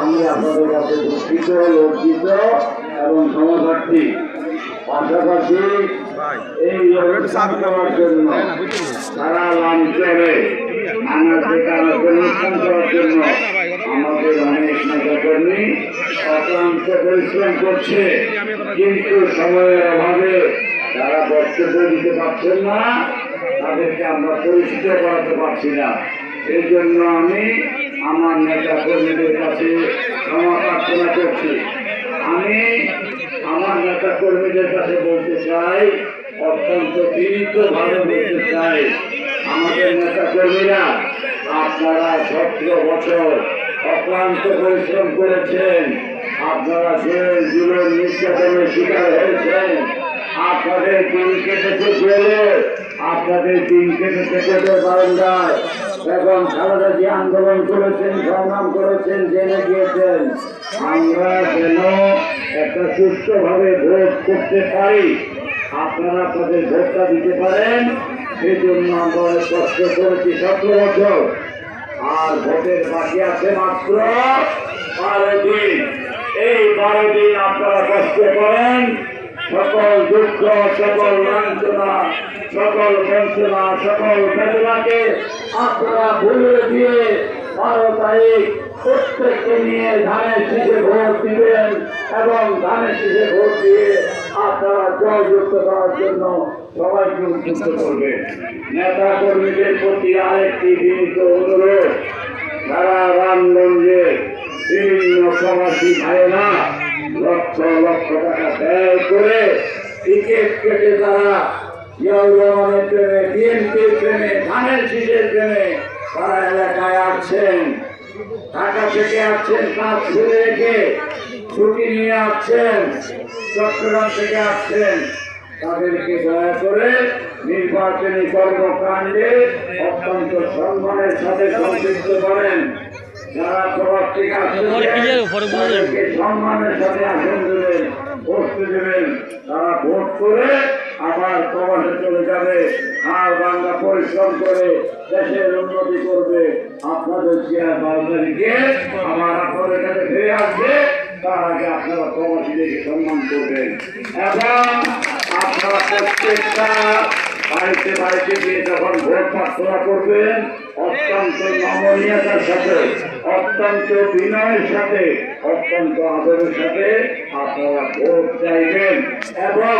আমি আপনাদের কাছে দুঃখিত লজ্জিত এবং সমসার্থী পাশাপাশি এই অনুষ্ঠান করার জন্য সারা লাঞ্চলে আমাদের কারণে অনুষ্ঠান করার জন্য আমাদের অনেক নেতাকর্মী পরিশ্রম করছে, কিন্তু সময়ের অভাবে যারা বক্তব্য দিতে পারছেন না, তাদেরকে আমরা পরিচিত করাতে পারছি না। এই জন্য আমি আমার নেতা কর্মীদের কাছে ক্ষমা প্রার্থনা করছি। আমি আমার নেতা কর্মীদের কাছে বলতে চাই, অত্যন্ত বিনীত ভাবে বলতে চাই, আমাদের নেতা কর্মীরা আপনারা সতেরো বছর অক্লান্ত পরিশ্রম করেছেন আপনারা জেল জুলুম নির্যাতনের শিকার হয়েছেন, আপনাদের দিন কেটেছে জেলে, আপনাদের দিন কেটেছে কোর্টের বারান্দায়। এখন সারাটা যে আন্দোলন করেছেন, সংগ্রাম করেছেন জেনে গিয়েছেন। আমরা যেন একটা সুস্থভাবে ভোট করতে পারি, আপনারা আপনাদের ভোটটা দিতে পারেন, সেই জন্য আমরা কষ্ট করেছি সতেরো বছর। আর ভোটের বাকি আছে মাত্র বারো দিন। বারো আপনারা কষ্ট করেন সকল দুঃখ, সকল লাঞ্ছনা, সকল বঞ্চনা, সকল বেদনাকে আপনারা ভুলে দিয়ে বারো তারিখ প্রত্যেককে নিয়ে ধানের শীষে ভোট দিবেন এবং ধানের শীষে ভোট দিয়ে আপনারা জয়যুক্ত করার জন্য সবাইকে উদ্যুক্ত করবেন। নেতা কর্মীদের প্রতি আরেকটি বিনীত অনুরোধ তারা রামগঞ্জে ভাইয়েরা লক্ষ লক্ষ টাকা ব্যয় করে টিকিট কেটে তারা প্রেমে ধানের তারা আসছেন। থেকে আসছেন ছুটি নিয়ে আসছেন থেকে আসছেন। তাদেরকে দয়া করে নির্বাচনী কর্মকাণ্ডে অত্যন্ত সম্মানের সাথে সম্পৃক্ত করেন। যারা আসছেন সম্মানের সাথে আসন দেবেন বসতে দেবেন। তারা ভোট করে আবার প্রবাসে চলে যাবে। আর বাংলা পরিশ্রম করে দেশের উন্নতি করবে। আপনাদের চেয়ার আমার আপনাদের কাছে ফিরে আসবে। তার আগে আপনারা প্রবাসীদেরকে সম্মান করবেন। এবং আপনারা প্রত্যেকটা বাড়িতে বাড়িতে গিয়ে যখন ভোট প্রার্থনা করবেন, অত্যন্ত নমনীয়তার সাথে, অত্যন্ত বিনয়ের সাথে, অত্যন্ত আদরের সাথে আপনারা ভোট চাইবেন এবং